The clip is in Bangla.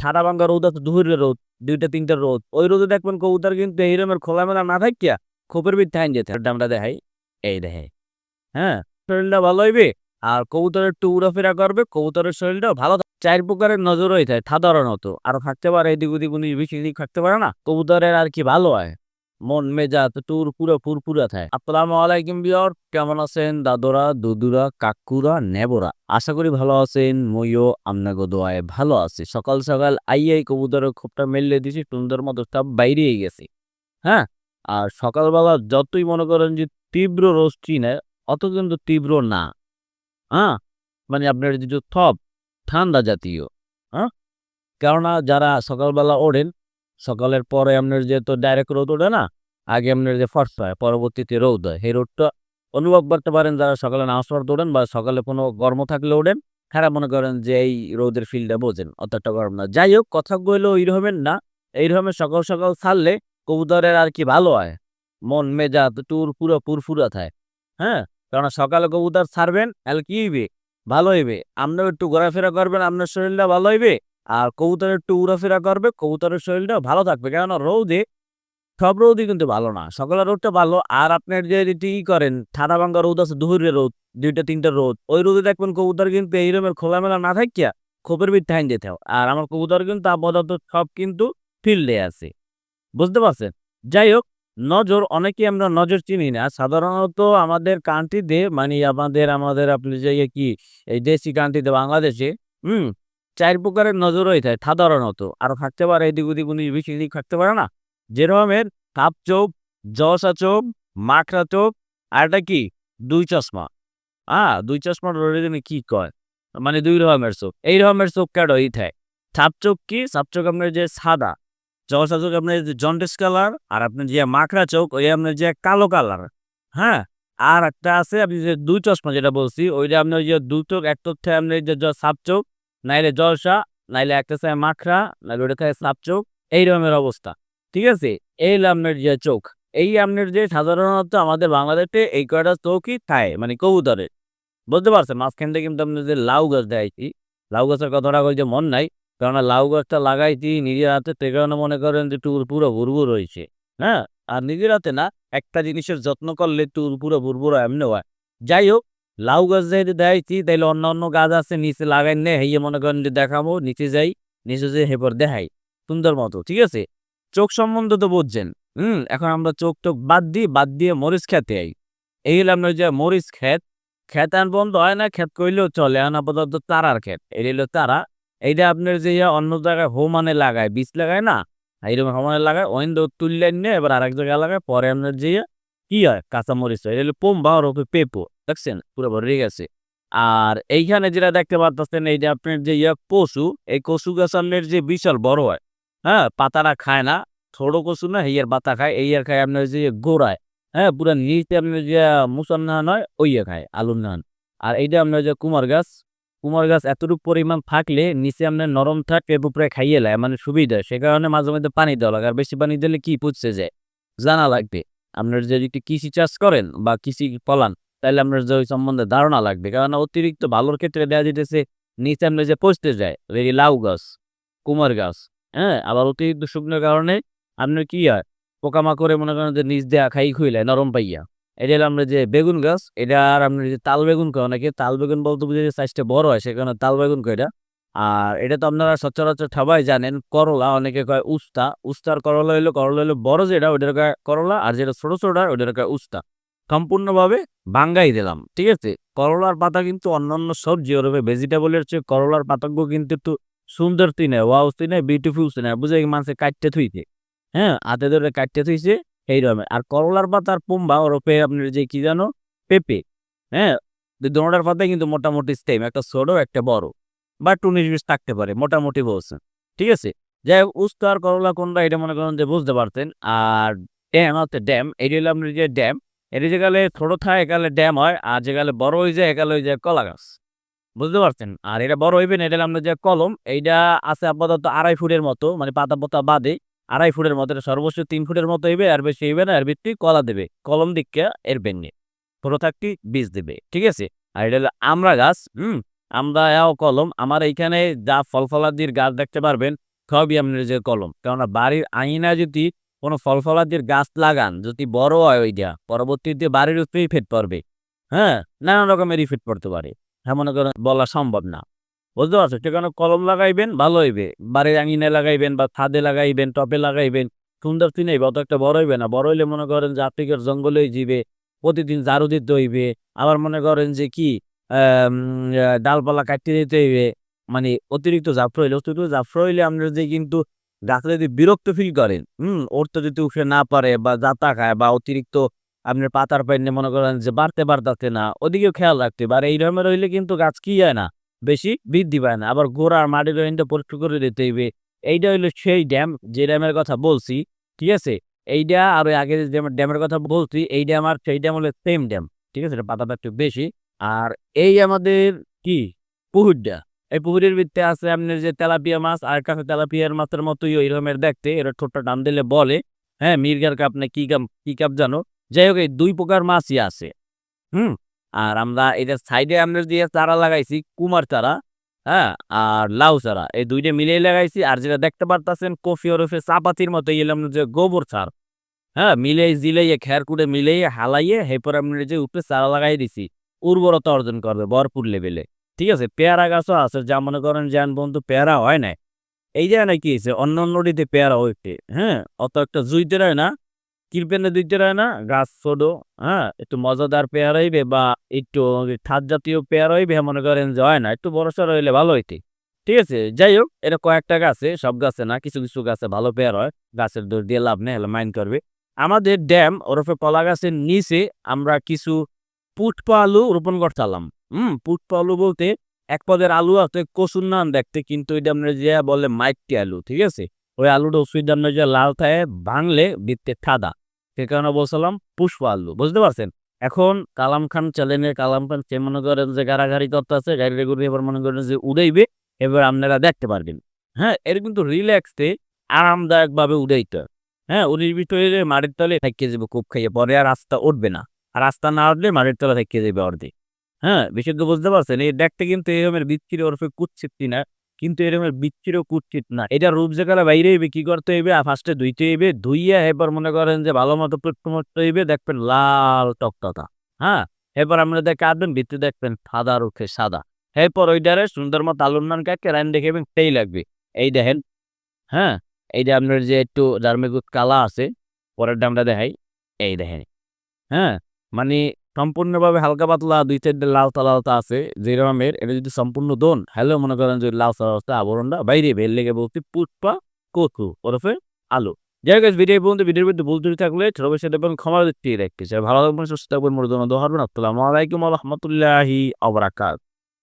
ঠাডা ভাঙ্গা রোদ আছে, দুপুরের রোদ, দুইটা, তিনটা রোদ। ওই রোদে দেখবেন কবুতর কিন্তু এইরকমের খোলামেলা না থাকিয়া খোপের ভিতরে থাইন যেতে আমরা দেখাই, এই দেখে হ্যাঁ শরীরটা ভালো হইবে আর কবুতরের একটু উড়াফেরা করবে, কবুতরের শরীরটাও ভালো চার প্রকারের নজর হয়ে থাকে সাধারণত আর থাকতে পারে, এদিক ওদিক উনি বেশি দিক থাকতে পারে না, কবুতরের আর কি ভালো হয়। মন মেজাজ টুর পুরো ফুরপুরা থাকে। আসসালামু আলাইকুম বিয়র কেমন আছেন? দাদরা, দুদুরা, কাকুরা, নেবরা? আশা করি ভালো আছেন, মইও আমনাগো দোয়ায় ভালো আছে। সকাল সকাল আইয়াই কবুতরের খোপটা মেললে দিছি, সুন্দর মতো সব বাইরেই গেছি। হ্যাঁ আর সকালবেলা যতই মনে করেন যে তীব্র রোষ্টি নেয় অত কিন্তু তীব্র না। হ্যাঁ মানে আপনার যে থপ ঠান্ডা জাতীয়। হ্যাঁ কেননা যারা সকালবেলা ওড়েন সকালের পরে আপনার যে তো ডাইরেক্ট রোদ ওঠে না, আগে আপনার যে ফর্সা হয়, পরবর্তীতে রোদ হয়। সেই রোদটা অনুভব করতে পারেন যারা সকালে নামাজ পড়তে ওঠেন বা সকালে কোনো গরম থাকলে ওঠেন খারাপ মনে করেন যে এই রোদের ফিল্ডটা বোঝেন, অতটা গরম না। যাই হোক কথা কইলেও এইরকমের না, এইরকমের সকাল সকাল ছাড়লে কবুতরের আর কি ভালো হয়? মন মেজাজ টুর পুরো পুরফুরা থাকে। হ্যাঁ? কারণ সকালে কবুতর ছাড়বেন, তাহলে কি হইবে? ভালো হইবে। আপনার একটু ঘোরাফেরা করবেন, আপনার শরীরটা ভালো হইবে? আর কবুতর একটু ঘোরাফেরা করবে, কবুতরের শরীরটা ভালো থাকবে। কেননা রৌদে সব রোদই কিন্তু ভালো না, সকালের রোদটা ভালো। আর আপনার যে ই করেন ঠাডা ভাঙ্গা রোদ আছে দুপুরের রোদ, দুইটা, তিনটা রোদ, ওই রোদে দেখবেন কবুতর কিন্তু এই এইরকমের খোলামেলা না থাকিয়া খোপের ভিতরে ঠাইন যেতে। আর আমার কবুতর কিন্তু আপাতত সব কিন্তু ফিল্ডে আছে। বুঝতে পারছেন? যাই হোক, নজর, অনেকেই আমরা নজর চিনি না। সাধারণত আমাদের কান্ট্রিতে মানে আমাদের আমাদের আপনি যে ইয়ে কি, এই দেশি কান্ট্রিতে বাংলাদেশে, হুম চার প্রকারের নজর হয়ে থাকে, সাধারণত। আরও থাকতে পারে এদিক ওদিক উনি বেশি দিক থাকতে পারে না। যেরকমের কাপ চোখ জসা চোপ, মাখরা চোখ আর একটা কি? দুই চশমা। হ্যাঁ দুই চশমা রোডে কি কয়? মানে দুই রকমের চোখ এই রকমের চোখ কাটো এই থাকে। ছাপ চোখ কি? ছাপ চোখ আপনার যে সাদা জসা চোখ আপনার যে জন্ডিস কালার, আর আপনার যে মাখরা চোখ ওই আপনার যে কালো কালার। হ্যাঁ? আর একটা আছে, আপনি যে দুই চশমা যেটা বলছি, ওইটা আপনার যে দু চোখ এক চোখে আপনার যে সাপ চোখ নাইলে জলসা, নাইলে একটা চায় মাখরা, নাইলে ওটা খায় সাপ চোখ, এই রকমের অবস্থা। ঠিক আছে? এই আপনার যে চোখ। এই আপনার যে সাধারণত আমাদের বাংলাদেশে এই কয়টা চোখই খায় মানে কবুতরের। বুঝতে পারছেন? মাঝখান থেকে কিন্তু আপনি যে লাউ গাছ দেখাইছি, লাউ গাছের কথাটা যে মন নাই, কেননা লাউ গাছটা লাগাইছি, নিজের হাতে সে কারণে মনে করেন যে টুর পুরো ভুরভুর হয়েছে হ্যাঁ? আর নিজের হাতে না, একটা জিনিসের যত্ন করলে টুর পুরো ভুরভুর এমনি হয়। যাই হোক লাউ গাছ যেহেতু দেখাইছি, তাইলে অন্য অন্য গাছ আছে, নিচে লাগাই নে হেয়ে মনে করেন যে দেখাবো নিচে যাই, নিচে যে হেপর দেখাই। সুন্দর মতো, ঠিক আছে? চোখ সম্বন্ধে তো বুঝছেন, হুম? এখন আমরা চোখ টোক বাদ দিই বাদ দিয়ে মরিচ খেতে আই। এই হলো আপনার যে মরিচ ক্ষেত ক্ষেত আন বন্ধ হয় না, ক্ষেত করলেও চলে, এখন আপাতত তারার ক্ষেত, এই হলো তারা। এইটা আপনার যে অন্য জায়গায় হোমানে লাগায়, বীজ লাগায় না, এইরকম হোমানে লাগায়, ওইন তুললেন নিয়ে এবার আরেক জায়গায় লাগায়, পরে আপনার যে কি হয় কাঁচা মরিচ হয় এটা পোম্বা ওর উপরে পেপো, দেখছেন? পুরো ভরে গেছে। আর এইখানে যেটা দেখতে পারতেছেন, এই যে আপনার যে ইয়া কচু, এই কচু গাছ আপনার যে বিশাল বড় হয় হ্যাঁ? পাতাটা খায় না, ছোট কচু না হেয়ার পাতা খায়, এই আর খায় আপনার যে গোড়ায় হ্যাঁ? পুরা নিচে আপনার যে মুসল ধান হয়, ওই খায়, আলুর ধান আর এইটা আপনার যে কুমার গাছ কুমার গাছ এতটুকু পরিমাণ থাকলে নিচে আপনার নরম থাকে উপরে খাইয়ে লায় মানে সুবিধা সে কারণে মাঝে মধ্যে পানি দেওয়া লাগে, আর বেশি পানি দিলে কি পুষছে যায়? জানা লাগবে। আপনার যদি একটু কৃষি চাষ করেন বা কৃষি ফলান, তাহলে আপনার যে ওই সম্বন্ধে ধারণা লাগবে। কারণ অতিরিক্ত ভালোর ক্ষেত্রে দেওয়া যেতেছে নিচে আপনার যে পচতে যায় এই লাউ গাছ, কুমার গাছ হ্যাঁ? আবার অতিরিক্ত শুকনোর কারণে আপনার কি হয়, পোকামাকড়ে মনে করেন যে নিচ দেয়া খাই খুইলে, নরম পাইয়া। এটা হলো আমরা যে বেগুন গাছ, এটা আর আপনার যে তাল বেগুন কয় অনেকে, তাল বেগুন বলতে বুঝে যে সাইজটা বড় হয়, সে কারণে তাল বেগুন কয় এটা আর এটা তো আপনারা সচরাচর সবাই জানেন, করলা অনেকে কয় উস্তা। উস্তার করলা হইল করলা হইল বড় যেটা, ওইটার কয় করলা, আর যেটা ছোট ছোট, ওইটার কয় উস্তা। সম্পূর্ণভাবে বাঙ্গাই দিলাম, ঠিক আছে? করলার পাতা কিন্তু অন্যান্য সবজি ওরকম ভেজিটেবলের চেয়ে করলার পাতাগুলো কিন্তু একটু সুন্দর তিনে ওয়াও তিনে বিউটিফুল তিনে বুঝে মানুষে কাটতে থুইতে হ্যাঁ? হাতে ধরে কাটতে থুইছে এই রকমের আর করলার পাতার পোম্বা ওরপে আপনার যে কি জানো, পেঁপে হ্যাঁ? দোনোটার পাতায় কিন্তু মোটামুটি সেম একটা ছোট, একটা বড়। বা উনিশ বিশ থাকতে পারে, মোটামুটি বলছেন ঠিক আছে? যাই হোক, উস্ত আর করলা কোনটা এটা মনে করেন যে বুঝতে পারতেন। আর ড্যাম হচ্ছে ড্যাম, এটি হলো আপনার যে ড্যাম, এটি যেকালে ছোট থাকে একালে ড্যাম হয়, আর যেকালে বড় হয়ে যায় একালে হয়ে যায় কলা গাছ। বুঝতে পারছেন? আর এটা বড় হইবে না, এটা আপনার যে কলম, এইটা আছে আপাতত আড়াই ফুটের মতো মানে পাতা পাতা বাদে আড়াই ফুটের মতো, এটা সর্বোচ্চ তিন ফুটের মতো হইবে, আর বেশি হইবে না, এর ভিত্তি কলা দেবে, কলম দিকে এর বেঙ্গে ছোট থাকতি বীজ দেবে, ঠিক আছে? আর এটা হলো আমরা গাছ, হুম? আমরা এও কলম, আমার এইখানে যা ফল ফলাদির গাছ দেখতে পারবেন, সবই আপনার যে কলম। কেননা বাড়ির আঙিনা যদি কোনো ফল ফলাদির গাছ লাগান, যদি বড় হয় ওইটা, পরবর্তীতে বাড়ির উপরে ইফেক্ট পড়বে। হ্যাঁ নানান রকমের ইফেক্ট পড়তে পারে। হ্যাঁ মনে করেন বলা সম্ভব না। বুঝতে পারছ সেখানে কলম লাগাইবেন, ভালো হইবে। বাড়ির আঙিনায় লাগাইবেন বা ছাদে লাগাইবেন, টপে লাগাইবেন, সুন্দর চিনাইবে অত একটা বড় হইবে না। বড় হইলে মনে করেন যে আফ্রিকার জঙ্গলে জিবে, প্রতিদিন ঝাড়ু দিতে হইবে। আবার মনে করেন যে কি ডালপালা কাটতে দিতে হইবে। মানে অতিরিক্ত জাফর হইলে অতিরিক্ত জাফর হইলে আপনার যে কিন্তু গাছে যদি বিরক্ত ফিল করেন, হুম উঠতে যদি উঠে না পারে বা জাতা খায় বা অতিরিক্ত আপনার পাতার পাইনে মনে করেন যে বাড়তে বাড়তে না, ওদিকেও খেয়াল রাখতে আর এই রকমের হইলে কিন্তু গাছ কি হয় না, বেশি বৃদ্ধি পায় না। আবার গোড়ার মাটির লাইনটা পরিষ্কার করে দিতে হইবে। এইটা হইল সেই ড্যাম যে ড্যামের কথা বলছি, ঠিক আছে? এইটা আর ওই আগে যে ড্যামের কথা বলছি, এই ড্যাম আর সেই ড্যাম হলো সেম ড্যাম ঠিক আছে? এটা পাতাটা একটু বেশি। আর এই আমাদের কি? পুকুরটা এই পুকুরের ভিত্তে আছে আপনার যে তেলাপিয়া মাছ, আর কাছে তেলাপিয়ার মাছের মতোই ওই রকমের দেখতে। এরা ঠোঁটটা টান দিলে বলে। হ্যাঁ মির্গার কাপ না কি কাপ কি কাপ জানো? যাই হোক, এই দুই প্রকার মাছই আছে। হুম? আর আমরা এটা সাইডে আমরা দিয়ে চারা লাগাইছি, কুমার চারা হ্যাঁ আর লাউ চারা, এই দুইটা মিলিয়ে লাগাইছি। আর যেটা দেখতে পারতাছেন, কফি ওরফে চাপাতির মতো এলাম যে গোবর সার। হ্যাঁ মিলাই জিলাইয়ে খের কুড়ে মিলাইয়ে হালাইয়ে, এরপর আমরা যে উপরে চারা লাগাই দিছি। উর্বরতা অর্জন করবে ভরপুর লেভেলে ঠিক আছে? পেয়ারা গাছও আছে, যা মনে করেন যান বন্ধু পেয়ারা হয় না এই যে না কি হয়েছে? অন্য অন্য নদীতে পেয়ারা হইতে হ্যাঁ? অত একটা জুইতে রয় না, কিরপেনে দিতে রয় না? গাছ ছোট হ্যাঁ? একটু মজাদার পেয়ার হইবে বা একটু ঠাত জাতীয় পেয়ার হইবে, মনে করেন যে হয় না। একটু বড় সড় হইলে ভালো হইতে। ঠিক আছে? যাই হোক এটা কয়েকটা গাছে, সব গাছে না, কিছু কিছু গাছে ভালো পেয়ার হয়। গাছের দৌড় দিয়ে লাভ নেই, হলে মাইন্ড করবে। আমাদের ড্যাম ওরফে কলা গাছের নিচে আমরা কিছু পুটপা আলু রোপণ করতাম হুম পুটপা আলু বলতে এক পদের আলু আছে, কচুর নাম দেখতে, কিন্তু এটা আমরা যে বলে মাইকটি আলু, ঠিক আছে? ওই আলুটা ওষুধ আমরা যে লাল থাকে ভাঙলে বৃত্তে ঠাদা। সে কারণে বলছিলাম পুষ্প আলু, বুঝতে পারছেন? এখন কালাম খান চ্যানেলের কালাম খান সে মনে করেন যে গাড়াগাড়ি করতে আছে গাড়ি ঘুরে এবার মনে করেন যে উড়াইবে, এবার আপনারা দেখতে পারবেন। হ্যাঁ এর কিন্তু রিল্যাক্সে আরামদায়ক ভাবে উড়াইতে হ্যাঁ। উনির ভিতরে মাটির তলে থাকিয়ে যাবে খুব খাইয়ে পরে আর রাস্তা উঠবে না। আর রাস্তা না উঠলে মাটির তলে থেকে যাবে অর্ধেক? হ্যাঁ বিশেষজ্ঞ বুঝতে পারছেন? এই দেখতে কিন্তু এরকমের বিচ্ছিরি ওরফে কুচ্ছিত না কিন্তু এরকমের বিচ্ছিরও কুচ্ছিত না। এটা রূপ যেকালে বাইরে হইবে কি করতে হইবে ফার্স্টে ধুইতে হইবে, ধুইয়া এবার মনে করেন যে ভালো মতো পেট্রোমট্ট হইবে, দেখবেন লাল টকটকা। হ্যাঁ এরপর আমরা দেখে আসবেন ভিতরে দেখবেন সাদা রুখে সাদা। এরপর ওইটারে সুন্দর মতো আলুর নান কাকে রান দেখবেন সেই লাগবে। এই দেখেন হ্যাঁ এইটা আপনার যে একটু জার্মেগুত কালা আছে পরের দামটা দেখাই। এই দেখেন হ্যাঁ মানে সম্পূর্ণভাবে হালকা পাতলা দুই চারটে লাল লালতা আছে, যে রকমের। এটা যদি সম্পূর্ণ দোন, হ্যালো মনে করেন যদি লাল লালতা আবরণটা বাইরে বের লেগে বলছি পুষ্পা কথু ওরফে আলো। যাই হোক ভিডিও পর্যন্ত ভিডিওর মধ্যে ভুল ত্রুটি থাকলে ছোট বেশি এবং ক্ষমা দিচ্ছি। রাখতে চাই ভালো থাকবেন, সুস্থ থাকবেন, মরুদন দোহারবেন আসসালামু আলাইকুম রহমতুল্লাহি আবরাকাত